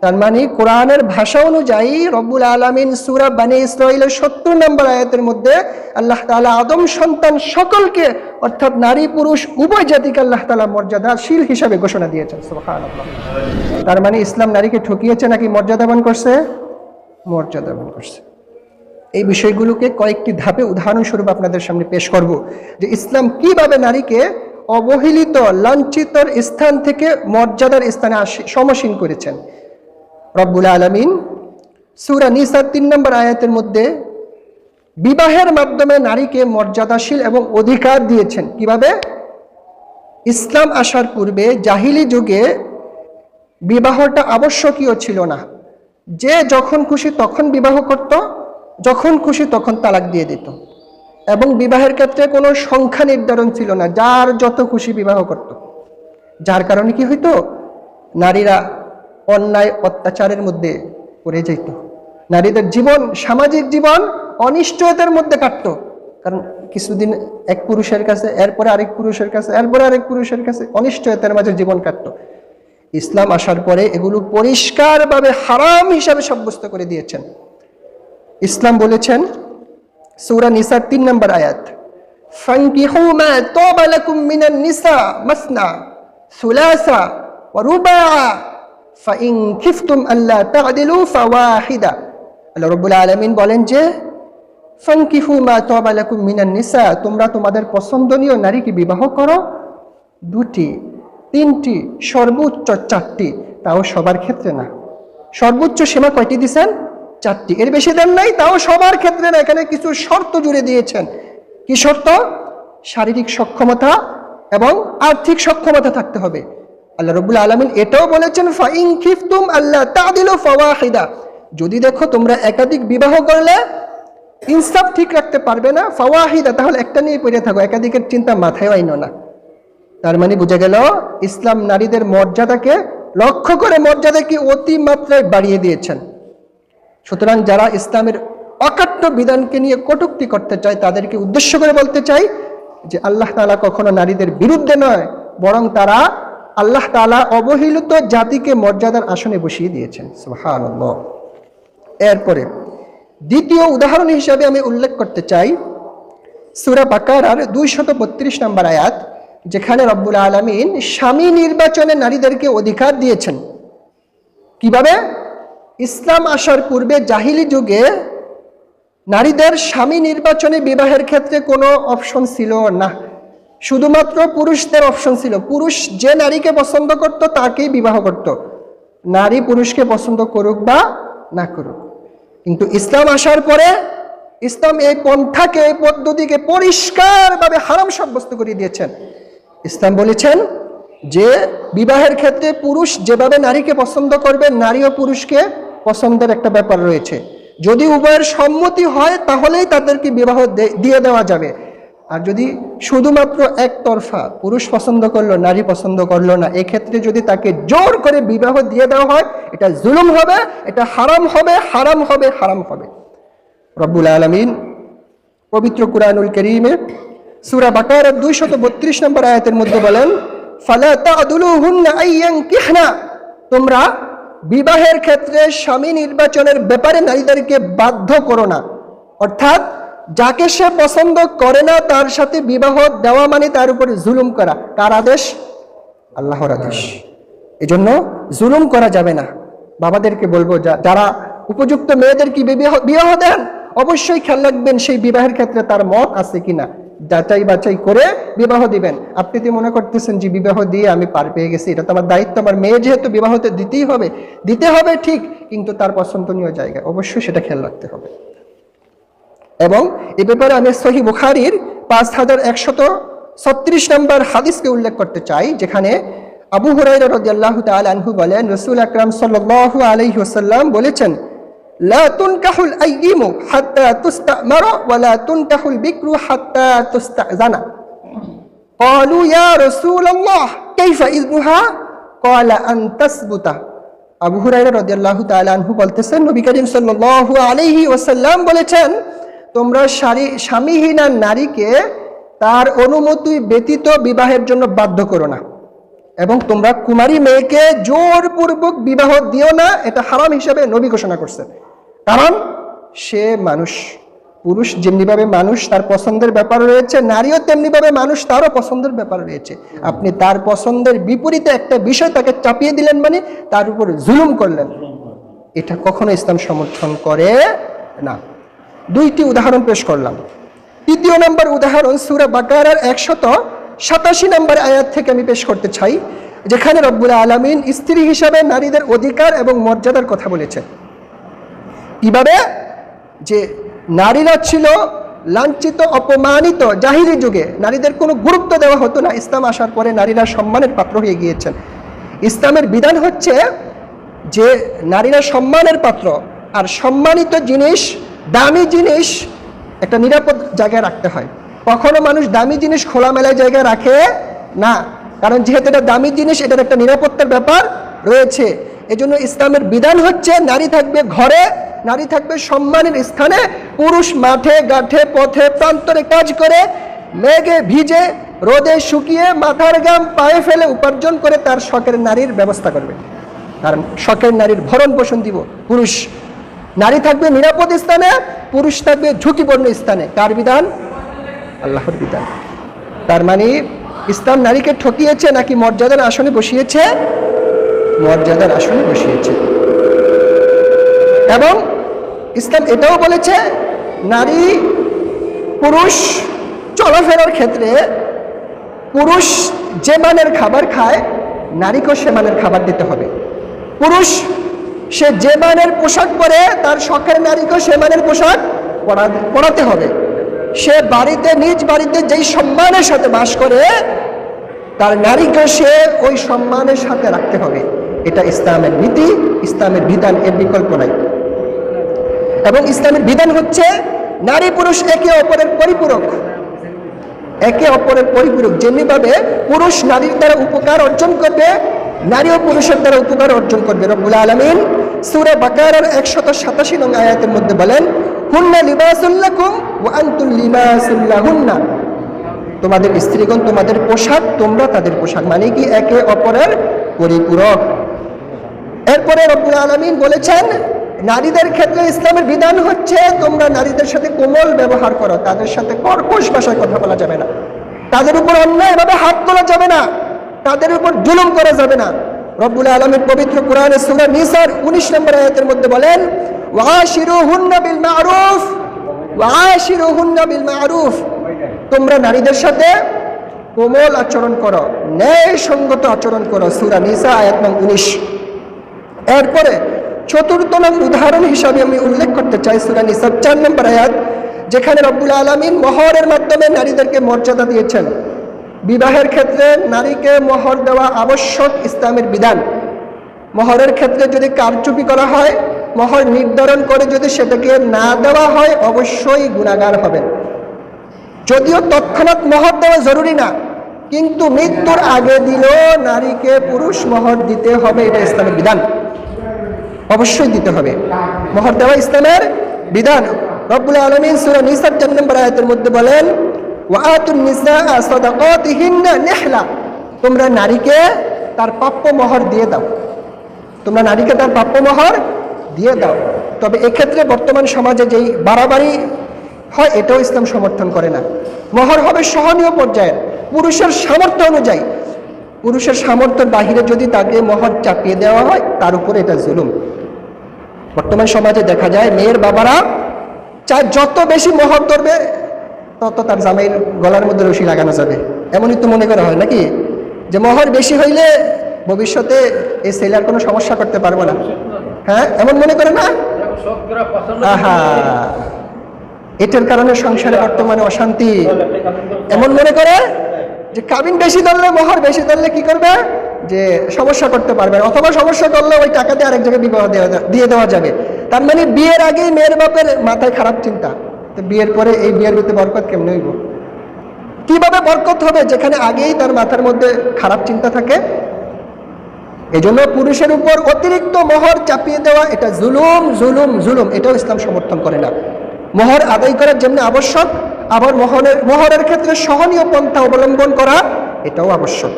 তার মানে কোরআনের ভাষা অনুযায়ী রব্বুল আলমিন সুরা বানী ইসরায়েলের সত্তর নম্বর আয়াতের মধ্যে আল্লাহ তালা আদম সন্তান সকলকে, অর্থাৎ নারী, পুরুষ, উভয় জাতিকে আল্লাহ তাআলা মর্যাদাশীল হিসাবে ঘোষণা দিয়েছেন। তার মানে ইসলাম নারীকে ঠকিয়েছে নাকি মর্যাদাবান করছে? মর্যাদাবান করছে। এই বিষয়গুলোকে কয়েকটি ধাপে উদাহরণস্বরূপ আপনাদের সামনে পেশ করব যে ইসলাম কীভাবে নারীকে অবহেলিত, লাঞ্ছিতর স্থান থেকে মর্যাদার স্থানে আসি- সমসীন করেছেন। রব্বুল আলমিন সুরা নিসার তিন নম্বর আয়াতের মধ্যে বিবাহের মাধ্যমে নারীকে মর্যাদাশীল এবং অধিকার দিয়েছেন। কীভাবে? ইসলাম আসার পূর্বে জাহিলি যুগে বিবাহটা আবশ্যকীয় ছিল না। যে যখন খুশি তখন বিবাহ করত, যখন খুশি তখন তালাক দিয়ে দিত। এবং বিবাহের ক্ষেত্রে কোনো সংখ্যা নির্ধারণ ছিল না, যার যত খুশি বিবাহ করত। যার কারণে কি হইতো? নারীরা অন্যায়, অত্যাচারের মধ্যে পড়ে যেত নারীদের জীবন, সামাজিক জীবন অনিশ্চয়তার মধ্যে কাটত। কারণ কিছুদিন এক পুরুষের কাছে, এরপরে আরেক পুরুষের কাছে, এরপরে আরেক পুরুষের কাছে অনিশ্চয়তার মাঝে জীবন কাটতো। ইসলাম আসার পরে এগুলো পরিষ্কারভাবে হারাম হিসাবে সাব্যস্ত করে দিয়েছেন। ইসলাম বলেছেন, সৌরা নিসার তিন নম্বর আয়াত, ফানকিহু রুবাআ খিফতুম আল্লা তা'দিলু ফাওয়াহিদা আল্লাহ রাব্বুল আলামিন বলেন যে, ফানকিহু মা তাবা লাকুম মিনান নিসা তোমরা তোমাদের পছন্দনীয় নারীকে বিবাহ করো। দুটি, তিনটি, সর্বোচ্চ চারটি, তাও সবার ক্ষেত্রে না। সর্বোচ্চ সীমা কয়টি দিছেন? চারটি। এর বেশি দেন নাই, তাও সবার ক্ষেত্রে না। এখানে কিছু শর্ত জুড়ে দিয়েছেন। কি শর্ত? শারীরিক সক্ষমতা এবং আর্থিক সক্ষমতা থাকতে হবে। আল্লাহ রবুল্লা আলমিন এটাও বলেছেন, ফাইন খিফতুম আল্লাহ তাদিল ফাওয়াহিদা। যদি দেখো তোমরা একাধিক বিবাহ করলে, ইনসাফ ঠিক রাখতে পারবে না, ফাওয়াহিদা, তাহলে একটা নিয়ে পড়ে থাকো, একাধিকের চিন্তা মাথায় আইনো না। তার মানে বোঝা গেল, ইসলাম নারীদের মর্যাদাকে লক্ষ্য করে মর্যাদাকে অতিমাত্রায় বাড়িয়ে দিয়েছেন। সুতরাং যারা ইসলামের অকাট্য বিধানকে নিয়ে কটুক্তি করতে চায়, তাদেরকে উদ্দেশ্য করে বলতে চাই যে, আল্লাহ তাআলা কখনো নারীদের বিরুদ্ধে নয়, বরং তারা আল্লাহ তালা অবহেলিত জাতিকে মর্যাদার আসনে বসিয়ে দিয়েছেন। সুবহানাল্লাহ। এরপরে দ্বিতীয় উদাহরণ হিসাবে আমি উল্লেখ করতে চাই, সুরা বাকারার দুইশত বত্রিশ নম্বর আয়াত, যেখানে রব্বুল আলমিন স্বামী নির্বাচনে নারীদেরকে অধিকার দিয়েছেন। কীভাবে? ইসলাম আসার পূর্বে জাহিলি যুগে নারীদের স্বামী নির্বাচনে বিবাহের ক্ষেত্রে কোনো অপশন ছিল না। শুধুমাত্র পুরুষদের অপশন ছিল। পুরুষ যে নারীকে পছন্দ করত, তাকেই বিবাহ করত। নারী পুরুষকে পছন্দ করুক বা না করুক। কিন্তু ইসলাম আসার পরে, ইসলাম এই পন্থাকে, এই পদ্ধতিকে পরিষ্কারভাবে হারাম সাব্যস্ত করে দিয়েছেন। ইসলাম বলেছেন যে, বিবাহের ক্ষেত্রে পুরুষ যেভাবে নারীকে পছন্দ করবে, নারী ও পুরুষকে পছন্দের একটা ব্যাপার রয়েছে। যদি উভয়ের সম্মতি হয়, তাহলেই তাদেরকে বিবাহ দিয়ে দেওয়া যাবে। আর যদি শুধুমাত্র একতরফা পুরুষ পছন্দ করল, নারী পছন্দ করল না, এক্ষেত্রে যদি তাকে জোর করে বিবাহ দিয়ে দেওয়া হয়, এটা জুলুম হবে, এটা হারাম হবে হারাম হবে হারাম হবে। রব্বুল আলমিন পবিত্র কুরআনুল করিমে সূরা বাকারার দুইশত বত্রিশ নম্বর আয়াতের মধ্যে বলেন তোমরা বিবাহের ক্ষেত্রে স্বামী নির্বাচনের ব্যাপারে নারীদেরকে বাধ্য করো না। অর্থাৎ যাকে সে পছন্দ করে না, তার সাথে বিবাহ দেওয়া মানে তার উপরে জুলুম করা। কার আদেশ? আল্লাহর আদেশ। এজন্য জুলুম করা যাবে না। বাবাদেরকে বলব যারা উপযুক্ত মেয়েদেরকে বিবাহ বিবাহ দেন, অবশ্যই খেয়াল রাখবেন সেই বিবাহের ক্ষেত্রে তার মত আছে কিনা। যাচাই বাছাই করে বিবাহ দিবেন। আপনি যদি মনে করতেছেন যে বিবাহ দিয়ে আমি পার পেয়ে গেছি, এটা তো আমার দায়িত্ব। আমার মেয়ে যেহেতু বিবাহতে দিতেই হবে, দিতে হবে ঠিক, কিন্তু তার পছন্দনীয় জায়গায় অবশ্যই সেটা খেয়াল রাখতে হবে। এবং এ ব্যাপারে আমি সহি বুখারির পাঁচ হাজার একশত ছত্রিশ নম্বর হাদিসকে উল্লেখ করতে চাই যেখানে আবু হুরাইরা রাদিয়াল্লাহু তাআলা আনহু বলেন রাসূল আকরাম সাল্লাল্লাহু আলাইহি ওয়াসাল্লাম বলেছেন লা তুনকাহুল আইয়িমু হাত্তা তুস্তামারা ওয়া লা তুনকাহুল বিকরু হাত্তা তুস্তাজানা قالوا يا رسول الله كيف إذنها قال أن تثبت আবু হুরাইরা রাদিয়াল্লাহু তাআলা আনহু বলতেছেন নবী করিম সাল্লাল্লাহু আলাইহি ওয়াসাল্লাম বলেছেন তোমরা স্বামীহীনা নারীকে তার অনুমতি ব্যতীত বিবাহের জন্য বাধ্য করো না। এবং তোমরা কুমারী মেয়েকে জোরপূর্বক বিবাহ দিও না, এটা হারাম হিসাবে নবী ঘোষণা করছেন। কারণ সে মানুষ, পুরুষ যেমনিভাবে মানুষ তার পছন্দের ব্যাপার রয়েছে, নারীও তেমনিভাবে মানুষ তারও পছন্দের ব্যাপার রয়েছে। আপনি তার পছন্দের বিপরীতে একটা বিষয় তাকে চাপিয়ে দিলেন মানে তার উপর জুলুম করলেন। এটা কখনো ইসলাম সমর্থন করে না। দুইটি উদাহরণ পেশ করলাম। তৃতীয় নম্বর উদাহরণ সুরা বাকারার একশত সাতাশি নম্বর আয়াত থেকে আমি পেশ করতে চাই, যেখানে রব্বুল আলমিন স্ত্রী হিসাবে নারীদের অধিকার এবং মর্যাদার কথা বলেছেন। কীভাবে যে নারীরা ছিল লাঞ্ছিত, অপমানিত জাহিরি যুগে নারীদের কোনো গুরুত্ব দেওয়া হতো না। ইসলাম আসার পরে নারীরা সম্মানের পাত্র হয়ে গিয়েছেন। ইসলামের বিধান হচ্ছে যে নারীরা সম্মানের পাত্র, আর সম্মানিত জিনিস দামি জিনিস একটা নিরাপদ জায়গায় রাখতে হয়। কখনো মানুষ দামি জিনিস খোলামেলায় জায়গায় রাখে না। কারণ যেহেতু এটা দামি জিনিস, এটার একটা নিরাপত্তার ব্যাপার রয়েছে। এজন্য ইসলামের বিধান হচ্ছে নারী থাকবে ঘরে, নারী থাকবে সম্মানের স্থানে, পুরুষ মাঠে গাঠে পথে, প্রান্তরে কাজ করে, মেঘে ভিজে, রোদে শুকিয়ে, মাথার গাম পায়ে ফেলে উপার্জন করে তার শখের নারীর ব্যবস্থা করবে। কারণ শখের নারীর ভরণ পোষণ দিব পুরুষ। নারী থাকবে নিরাপদ স্থানে, পুরুষ থাকবে ঝুঁকিপূর্ণ স্থানে। কার বিধান? আল্লাহর বিধান। তার মানে ইসলাম নারীকে ঠকিয়েছে নাকি মর্যাদার আসনে বসিয়েছে? মর্যাদার আসনে বসিয়েছে। এবং ইসলাম এটাও বলেছে, নারী, পুরুষ চলাফেরার ক্ষেত্রে পুরুষ যে মানের খাবার খায়, নারীকেও সে মানের খাবার দিতে হবে। পুরুষ সে যে মানের পোশাক পরে তার শখের নারীকেও সে মানের পোশাক পড়াতে হবে। সে বাড়িতে, নিজ বাড়িতে যেই সম্মানের সাথে বাস করে, তার নারীকে সে ওই সম্মানের সাথে রাখতে হবে। এটা ইসলামের নীতি, ইসলামের বিধান, এর বিকল্প নাই। এবং ইসলামের বিধান হচ্ছে নারী পুরুষ একে অপরের পরিপূরক। একে অপরের পরিপূরক। যেমনিভাবে পুরুষ নারীর দ্বারা উপকার অর্জন করবে নারী ও পুরুষের দ্বারা উপকার অর্জন করবে। রব্বুল আলমিন সুরে বাকারার একশত সাতাশি নং আয়াতের মধ্যে বলেন, হুন্না লিবাসুল্লাকুম ও আন্তুল তোমাদের স্ত্রীগণ তোমাদের পোশাক, তোমরা তাদের পোশাক। মানে কি? একে অপরের পরিপূরক। এরপরে রব্বুল আলমিন বলেছেন, নারীদের ক্ষেত্রে ইসলামের বিধান হচ্ছে তোমরা নারীদের সাথে কোমল ব্যবহার করো, তাদের সাথে কর্কশ ভাষায় কথা বলা যাবে না। তাদের উপর অন্যায়ভাবে হাত তোলা যাবে না, তাদের উপর জুলুম করা যাবে না। রব্বুল আলমীর পবিত্র কোরআনে সুরা নিসার উনিশ নম্বর আয়াতের মধ্যে বলেন বিল মারুফ বিল মারুফ। তোমরা নারীদের সাথে কোমল আচরণ করো ন্যায় সঙ্গত আচরণ করো, সুরা নিসা আয়াত নং উনিশ। এরপরে চতুর্থ নং উদাহরণ হিসাবে আমি উল্লেখ করতে চাই, সুরা নিসাব চার নম্বর আয়াত, যেখানে রব্বুল আলমিন মহরের মাধ্যমে নারীদেরকে মর্যাদা দিয়েছেন। বিবাহের ক্ষেত্রে নারীকে মহর দেওয়া আবশ্যক ইসলামের বিধান। মহরের ক্ষেত্রে যদি কারচুপি করা হয়, মহর নির্ধারণ করে যদি সেটাকে না দেওয়া হয়, অবশ্যই গুণাগার হবেন যদিও তৎক্ষণাৎ মহর দেওয়া জরুরি না, কিন্তু মৃত্যুর আগে দিলেও নারীকে পুরুষ মহর দিতে হবে, এটা ইসলামের বিধান। অবশ্যই দিতে হবে। মহর দেওয়া ইসলামের বিধান। রব্বুল আলমিন সুরা নিসার চার মধ্যে বলেন তোমরা নারীকে তার প্রাপ্য মহর দিয়ে দাও। তোমরা নারীকে তার প্রাপ্য মহর দিয়ে দাও। তবে এক্ষেত্রে বর্তমান সমাজে যেই বাড়াবাড়ি হয়, এটাও ইসলাম সমর্থন করে না। মহর হবে সহনীয় পর্যায়ের। পুরুষের সামর্থ্য অনুযায়ী। পুরুষের সামর্থ্যের বাহিরে যদি তাকে মহর চাপিয়ে দেওয়া হয়, তার উপরে এটা জুলুম। বর্তমান সমাজে দেখা যায়, মেয়ের বাবারা চায় যত বেশি মহর ধরবে তত তার জামাইয়ের গলার মধ্যে রশি লাগানো যাবে। এমনই তো মনে করা হয়, নাকি? যে মহর বেশি হইলে ভবিষ্যতে এই সেলার কোনো সমস্যা করতে পারব না। হ্যাঁ এমন মনে করে না? এটার কারণে সংসারে বর্তমানে অশান্তি। এমন মনে করে যে কাবিন বেশি ধরলে, মহর বেশি ধরলে কি করবে? যে সমস্যা করতে পারবে অথবা সমস্যা করলে ওই টাকা দিয়ে আরেক জায়গায় বিবাহ দিয়ে দেওয়া যাবে। তার মানে বিয়ের আগেই মেয়ের বাপের মাথায় খারাপ চিন্তা। বিয়ের পরে এই বিয়ের ভিতরে বরকত কেমনে হইব? কীভাবে বরকত হবে যেখানে আগেই তার মাথার মধ্যে খারাপ চিন্তা থাকে? এজন্য পুরুষের উপর অতিরিক্ত মোহর চাপিয়ে দেওয়া এটা জুলুম জুলুম জুলুম, এটাও ইসলাম সমর্থন করে না। মোহর আদায় করার জন্য আবশ্যক, আবার মোহরের মোহরের ক্ষেত্রে সহনীয় পন্থা অবলম্বন করা এটাও আবশ্যক।